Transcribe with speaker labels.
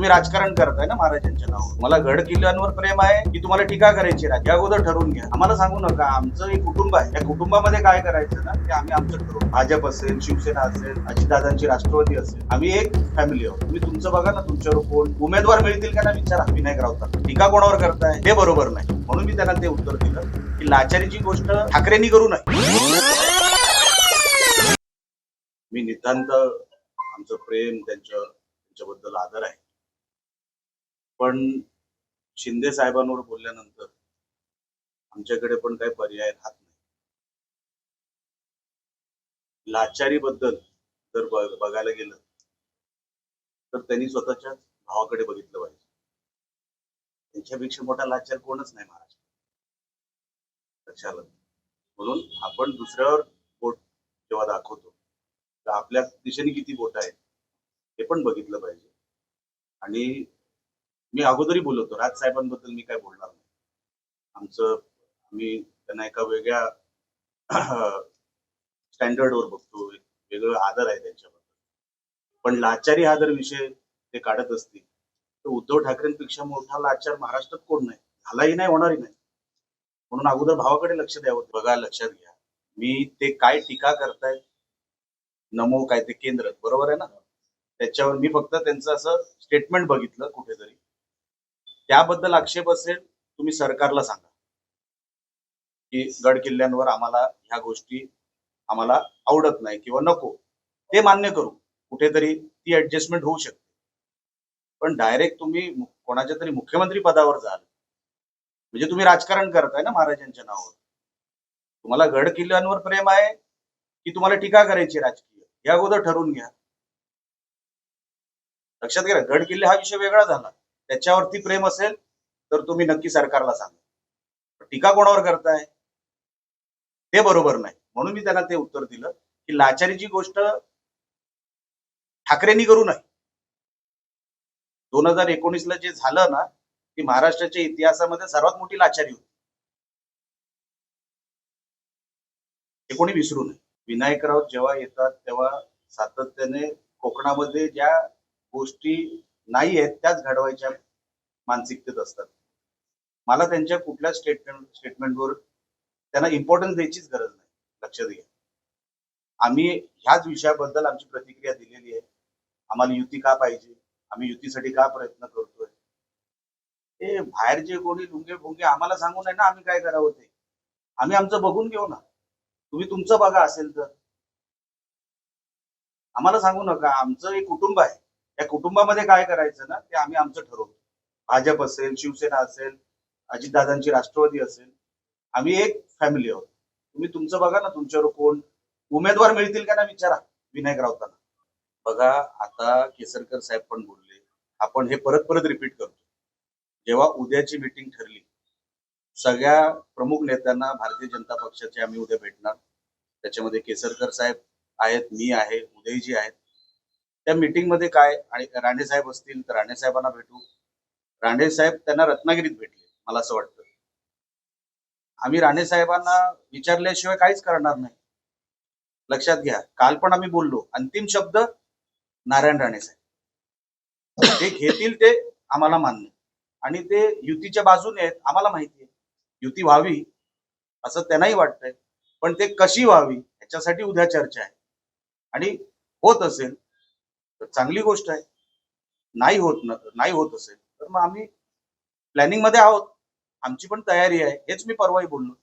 Speaker 1: तुम्ही राजकारण करताय ना महाराजांच्या नावावर. मला गड किल्ल्यांवर प्रेम आहे की तुम्हाला टीका करायची आहे? अगोदर ठरवून घ्या. आम्हाला सांगू नका आमचं एक कुटुंब आहे. या कुटुंबामध्ये काय करायचं ना ते आम्ही आमचं ठरवू. भाजप असेल शिवसेना असेल अजितदादांची राष्ट्रवादी असेल आम्ही एक फॅमिली आहोत. तुम्ही तुमचं बघा ना तुमच्यावर कोण उमेदवार मिळतील का ना विचारा. विनायक राऊतांना टीका कोणावर करताय? हे बरोबर नाही. म्हणून मी त्यांना ते उत्तर दिलं की लाचारीची गोष्ट ठाकरेंनी करू नये. मी नितांत आमचं प्रेम त्यांच्या त्यांच्याबद्दल आदर आहे. पण शिंदे साहेबांवर बोलल्यानंतर आमच्याकडे पण काही पर्याय राहत नाही. लाचारीबद्दल जर बघायला गेलं तर त्यांनी स्वतःच्या भावाकडे बघितलं पाहिजे. त्यांच्यापेक्षा मोठा लाचार कोणच नाही महाराष्ट्र लक्षात म्हणून आपण दुसऱ्यावर बोट जेव्हा दाखवतो तर आपल्या दिशेने किती बोट आहेत हे पण बघितलं पाहिजे. आणि मी अगोदरही बोलवतो राज साहेबांबद्दल मी काय बोलणार नाही. आमचं आम्ही त्यांना एका वेगळ्या स्टँडर्डवर बघतो एक वेगळं आदर आहे त्यांच्याबद्दल. पण लाचारी हा जर विषय ते काढत असतील तर उद्धव ठाकरेंपेक्षा मोठा लाचार महाराष्ट्रात कोण नाही? झालाही नाही होणारही नाही. म्हणून अगोदर भावाकडे लक्ष द्यावं. बघा लक्षात घ्या. मी ते काय टीका करतायत नमो काय ते केंद्र बरोबर आहे ना? त्याच्यावर मी फक्त त्यांचं असं स्टेटमेंट बघितलं कुठेतरी. त्याबद्दल आक्षेप असेल तुम्ही सरकारला सांगा. की गड किल्ल्यांवर आम्हाला ह्या गोष्टी आम्हाला आवडत नाही किंवा नको. ते मान्य करू. कुठेतरी ती ऍडजस्टमेंट होऊ शकते. पण डायरेक्ट तुम्ही कोणाच्या तरी मुख्यमंत्री पदावर जाल म्हणजे तुम्ही राजकारण करताय ना महाराजांच्या नावावर. तुम्हाला गड किल्ल्यांवर प्रेम आहे की तुम्हाला टीका करायची राजकीय? या अगोदर ठरवून घ्या. लक्षात घ्या गड किल्ले हा विषय वेगळा झाला. त्याच्यावरती प्रेम असेल तर तुम्ही नक्की सरकारला सांगा. टीका कोणावर करताय? ते बरोबर नाही. म्हणून मी त्यांना ते उत्तर दिलं की लाचारीची गोष्ट ठाकरेंनी करू नये. दोन हजार एकोणीसला जे झालं ना ती महाराष्ट्राच्या इतिहासामध्ये सर्वात मोठी लाचारी होती. हे कोणी विसरू नये. विनायकराव जेव्हा येतात तेव्हा सातत्याने कोकणामध्ये ज्या गोष्टी नाही आहेत त्याच घडवायच्या. मानसिकतेत असतात. मला त्यांच्या कुठल्या स्टेटमेंट स्टेटमेंटवर त्यांना इम्पॉर्टन्स द्यायचीच गरज नाही लक्षात घ्या आम्ही ह्याच विषयाबद्दल आमची प्रतिक्रिया दिलेली आहे. आम्हाला युती का पाहिजे? आम्ही युतीसाठी का प्रयत्न करतोय? ते बाहेर जे कोणी लुंगे फुंगे आम्हाला सांगू नये ना आम्ही काय करावं ते? आम्ही आमचं बघून घेऊ ना. तुम्ही तुमचं बघा असेल तर. आम्हाला सांगू नका आमचं एक कुटुंब आहे. त्या कुटुंबामध्ये काय करायचं ना ते आम्ही आमचं ठरवतो. भाजप असेल शिवसेना असेल अजितदादांची राष्ट्रवादी असेल आम्ही एक फॅमिली आहोत. तुम्ही तुमचं बघा ना तुमच्यावर कोण उमेदवार मिळतील का ना विचारा विनायक राऊतांना. बघा आता केसरकर साहेब पण बोलले आपण हे परत परत रिपीट करतो. जेव्हा उद्याची मीटिंग ठरली सगळ्या प्रमुख नेत्यांना भारतीय जनता पक्षाचे आम्ही उद्या भेटणार. त्याच्यामध्ये केसरकर साहेब आहेत मी आहे उदयजी आहेत. त्या मीटिंगमध्ये काय आणि राणे साहेब असतील तर राणे साहेबांना भेटू. राणे साहेब त्यांना रत्नागिरीत भेटले मला असं वाटतं. आम्ही राणे साहेबांना विचारल्याशिवाय काहीच करणार नाही. लक्षात घ्या काल पण आम्ही बोललो अंतिम शब्द नारायण राणे साहेब. ते घेतील ते आम्हाला मान्य. आणि ते युतीच्या बाजूने आहेत आम्हाला माहिती आहे. युती व्हावी असं त्यांनाही वाटतंय. पण ते कशी व्हावी याच्यासाठी उद्या चर्चा आहे. आणि होत असेल तर चांगली गोष्ट आहे. नाही होत न नाही होत असेल तर मग आम्ही प्लॅनिंगमध्ये आहोत. आमची पण तयारी आहे. हेच मी परवाही बोललो.